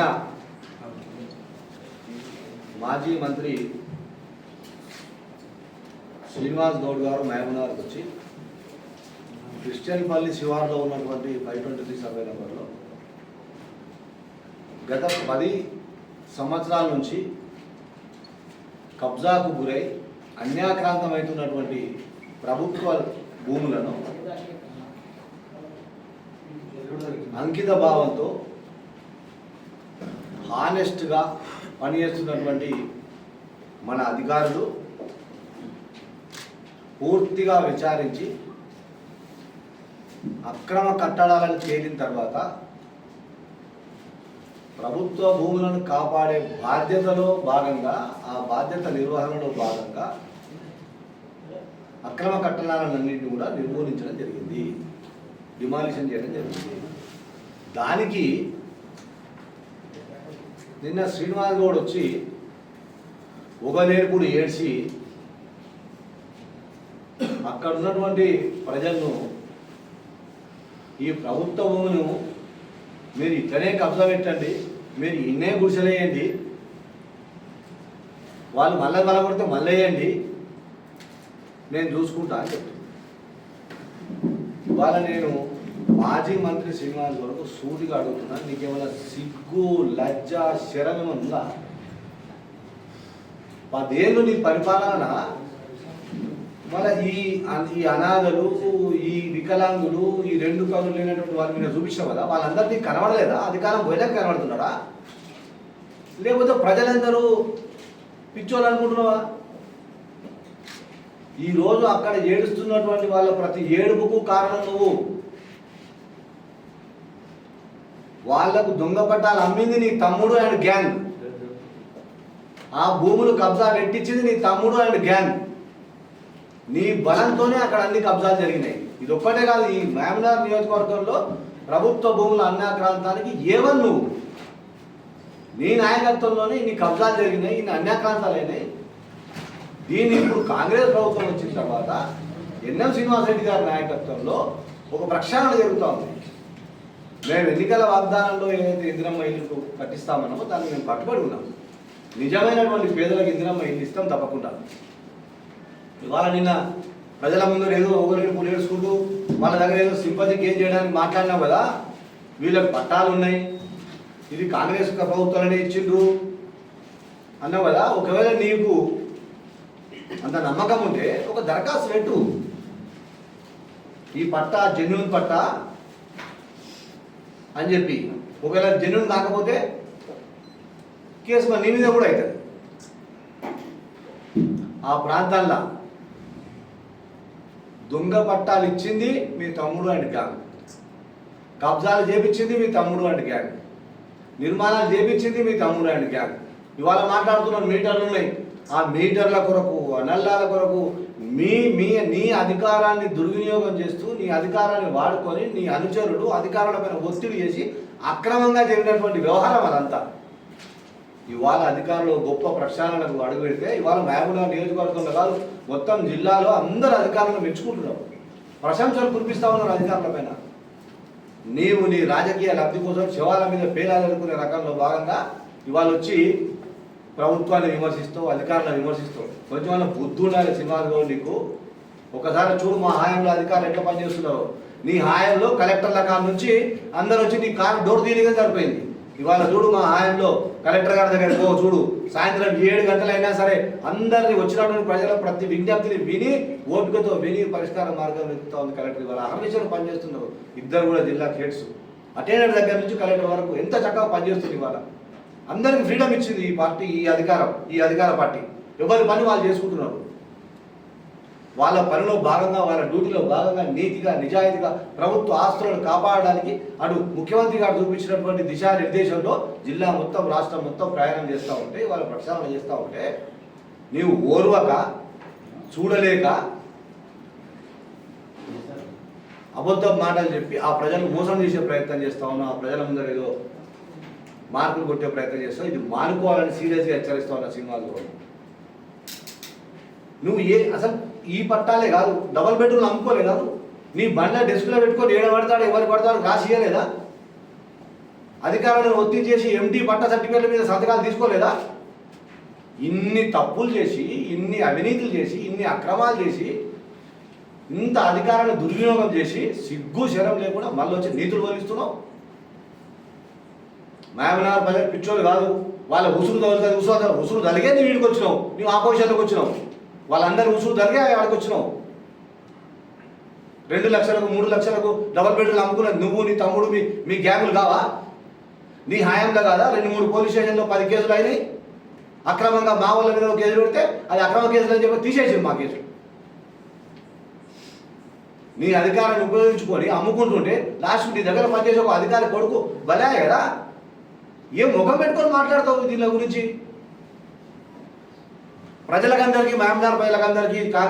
నిన్న మాజీ మంత్రి శ్రీనివాస్ గౌడ్ గారు మహబూబ్నగర్కి వచ్చి క్రిస్టియన్పల్లి శివార్లో ఉన్నటువంటి ఫైవ్ ట్వంటీ త్రీ సర్వే నెంబర్లో గత పది సంవత్సరాల నుంచి కబ్జాకు గురై అన్యాక్రాంతమవుతున్నటువంటి ప్రభుత్వ భూములను అంకిత భావంతో హానెస్ట్గా పనిచేస్తున్నటువంటి మన అధికారులు పూర్తిగా విచారించి అక్రమ కట్టడాలను చేరిన తర్వాత ప్రభుత్వ భూములను కాపాడే బాధ్యతలో భాగంగా ఆ బాధ్యత నిర్వహణలో భాగంగా అక్రమ కట్టడాలన్నింటినీ కూడా నిర్మూలించడం జరిగింది డిమాలిషన్ చేయడం జరిగింది. దానికి నిన్న శ్రీనివాస్ గౌడ్ వచ్చి ఒక నేర్పుడు ఏడ్చి అక్కడ ఉన్నటువంటి ప్రజలను ఈ ప్రభుత్వ భూములను మీరు ఇట్లనే కబ్జా పెట్టండి మీరు ఇన్నే గుడిసెలేయండి వాళ్ళు మళ్ళీ బలపడితే మళ్ళీ వేయండి నేను చూసుకుంటా అని చెప్తాను ఇవాళ నేను మాజీ మంత్రి శ్రీనివాస్ వరకు సూటిగా అడుగుతున్నాను ఏమైనా సిగ్గు లజ్జ శరం ఉందా? పదేళ్ళు నీ పరిపాలన మళ్ళీ ఈ ఈ అనాథలు ఈ వికలాంగులు ఈ రెండు కనులు లేనటువంటి వారి మీద చూపించావు కదా వాళ్ళందరినీ కనబడలేదా? అధికారం పోయలేక కనబడుతున్నాడా? లేకపోతే ప్రజలందరూ పిచ్చోళ్ళు అనుకుంటున్నావా? ఈ రోజు అక్కడ ఏడుస్తున్నటువంటి వాళ్ళ ప్రతి ఏడుపుకు కారణం నువ్వు. వాళ్ళకు దొంగ పట్టాలు అమ్మింది నీ తమ్ముడు అండ్ గ్యాంగ్ ఆ భూములు కబ్జా పెట్టించింది నీ తమ్ముడు అండ్ గ్యాంగ్ నీ బలంతోనే అక్కడ అన్ని కబ్జాలు జరిగినాయి. ఇది ఒక్కటే కాదు ఈ మహమ్నార్ నియోజకవర్గంలో ప్రభుత్వ భూముల అన్యాక్రాంతానికి ఏవన్ నువ్వు? నీ నాయకత్వంలోనే ఇన్ని కబ్జాలు జరిగినాయి ఇన్ని అన్యాక్రాంతాలు అయినాయి. దీన్ని ఇప్పుడు కాంగ్రెస్ ప్రభుత్వం వచ్చిన తర్వాత ఎన్ఎం శ్రీనివాసరెడ్డి గారి నాయకత్వంలో ఒక ప్రక్షాళన జరుగుతూ ఉంది. మేము ఎన్నికల వాగ్దానంలో ఏదైతే ఇందిరమ్మ ఇల్లు కట్టిస్తామన్నామో దాన్ని మేము కట్టుబడి ఉన్నాం. నిజమైనటువంటి పేదలకు ఇందిరమ్మ ఇల్లు ఇస్తాం తప్పకుండా. ఇవాళ నిన్న ప్రజల ముందు ఏదో ఒకరిని పూలు వాళ్ళ దగ్గర ఏదో సింపతి గేమ్ చేయడానికి మాట్లాడినాం కదా వీళ్ళకి పట్టాలు ఉన్నాయి. ఇది కాంగ్రెస్ ప్రభుత్వాలనే ఇచ్చిండ్రు. అన్నావు కదా ఒకవేళ నీకు అంత నమ్మకం ఉంటే ఒక దరఖాస్తు పెట్టు. ఈ పట్ట జెన్యున్ పట్ట అని చెప్పి ఒకవేళ జెన్యున్ కాకపోతే కేసు మరి నీ మీద కూడా అవుతుంది. ఆ ప్రాంతాల్లో దొంగ పట్టాలు ఇచ్చింది మీ తమ్ముడు అండ్ గ్యాంగ్ కబ్జాలు చేపించింది మీ తమ్ముడు అండ్ గ్యాంగ్ నిర్మాణాలు చేపించింది మీ తమ్ముడు అండ్ గ్యాంగ్ ఇవాళ మాట్లాడుతున్న మీటర్లు ఉన్నాయి. ఆ మీటర్ల కొరకు అనల్లాల నల్లాల కొరకు మీ మీ నీ అధికారాన్ని దుర్వినియోగం చేస్తూ నీ అధికారాన్ని వాడుకొని నీ అనుచరుడు అధికారులపైన ఒత్తిడి చేసి అక్రమంగా జరిగినటువంటి వ్యవహారం అదంతా. ఇవాళ అధికారులు గొప్ప ప్రక్షాళనకు అడుగు పెడితే ఇవాళ మహబూబ్నగర్ నియోజకవర్గంలో కాదు మొత్తం జిల్లాలో అందరు అధికారులను మెచ్చుకుంటున్నారు. ప్రశంసలు కురిపిస్తా ఉన్నారు అధికారుల పైన. నీవు నీ రాజకీయ లబ్ధి కోసం శివాల మీద పేలాలనుకునే రకంలో భాగంగా ఇవాళ వచ్చి ప్రభుత్వాన్ని విమర్శిస్తూ అధికారులను విమర్శిస్తూ కొంచెం అన్న బుద్ధి ఉండాలి సినిమాలో నీకు. ఒకసారి చూడు మా హాయంలో అధికారులు ఎట్లా పనిచేస్తున్నారు. నీ హాయంలో కలెక్టర్ల కాడ నుంచి అందరు వచ్చి నీ కారు డోర్ తీయగా సరిపోయింది. ఇవాళ చూడు మా హాయంలో కలెక్టర్ గారి దగ్గర పో చూడు. సాయంత్రం ఏడు గంటలైనా సరే అందరిని వచ్చినటువంటి ప్రజల ప్రతి విజ్ఞప్తిని విని ఓపికతో విని పరిష్కార మార్గం వెతుకుతా ఉంది కలెక్టర్. ఇవాళ అహర్నిశలు పనిచేస్తున్నారు. ఇద్దరు కూడా జిల్లా హెడ్స్. అటెండర్ దగ్గర నుంచి కలెక్టర్ వరకు ఎంత చక్కగా పనిచేస్తుంది ఇవాళ. అందరికి ఫ్రీడమ్ ఇచ్చింది ఈ పార్టీ ఈ అధికారం ఈ అధికార పార్టీ. ఎవరి పని వాళ్ళు చేసుకుంటున్నారు? వాళ్ళ పనిలో భాగంగా వాళ్ళ డ్యూటీలో భాగంగా నీతిగా నిజాయితీగా ప్రభుత్వ ఆస్తులను కాపాడడానికి అటు ముఖ్యమంత్రి గారు చూపించినటువంటి దిశానిర్దేశంలో జిల్లా మొత్తం రాష్ట్రం మొత్తం ప్రయాణం చేస్తూ ఉంటే వాళ్ళ ప్రక్షాళన చేస్తూ ఉంటే నీవు ఓర్వక చూడలేక అబద్ధం మాటలు చెప్పి ఆ ప్రజలను మోసం చేసే ప్రయత్నం చేస్తా ఉన్నావు. ఆ ప్రజల ముందర ఏదో మార్కులు కొట్టే ప్రయత్నం చేస్తావు. ఇది మానుకోవాలని సీరియస్గా హెచ్చరిస్తా ఉన్నా సినిమాలు కూడా. నువ్వు ఏ అసలు ఈ పట్టాలే కాదు. డబల్ బెడ్రూమ్ అమ్ముకోలే కాదు. నీ బండ్ల డెస్క్లో పెట్టుకొని ఏడ పడతాడు ఎవరు పడతాడు రాసి ఇయ్యలేదా? అధికారులను ఒత్తిడి చేసి ఎంటీ పట్ట సర్టిఫికేట్ల మీద సంతకాలు తీసుకోలేదా? ఇన్ని తప్పులు చేసి ఇన్ని అవినీతులు చేసి ఇన్ని అక్రమాలు చేసి ఇంత అధికారాన్ని దుర్వినియోగం చేసి సిగ్గు శరం లేకుండా మళ్ళీ వచ్చి నీతులు వలిస్తున్నావు మాయమనార్ ప్రజలు పిచ్చోళ్ళు కాదు. వాళ్ళ ఉసురు తగులుతుంది ఉసురు ఉసురు తలిగే నువ్వు వీడికి వచ్చినావు. నువ్వు ఆపోజిషన్లోకి వచ్చినావు. వాళ్ళందరూ ఉసురు తలిగే ఆడికి వచ్చినావు. రెండు లక్షలకు మూడు లక్షలకు డబల్ బెడ్రూమ్ అమ్ముకున్నది నువ్వు నీ తమ్ముడు మీ మీ గ్యాంగులు కావా? నీ హాయంలో కాదా? రెండు మూడు పోలీస్ స్టేషన్లో పది కేసులు అయినాయి. అక్రమంగా మా వాళ్ళ మీద ఒక కేసు పెడితే అది అక్రమ కేసులు అని చెప్పి తీసేసింది మా కేసు. నీ అధికారాన్ని ఉపయోగించుకొని అమ్ముకుంటుంటే లాస్ట్ నీ దగ్గర పనిచేసే ఒక అధికారి కొడుకు బలే కదా? ఏం ముఖం పెట్టుకొని మాట్లాడతావు దీని గురించి? ప్రజలకందరికీ మహమ్దార్ ప్రజలకందరికీ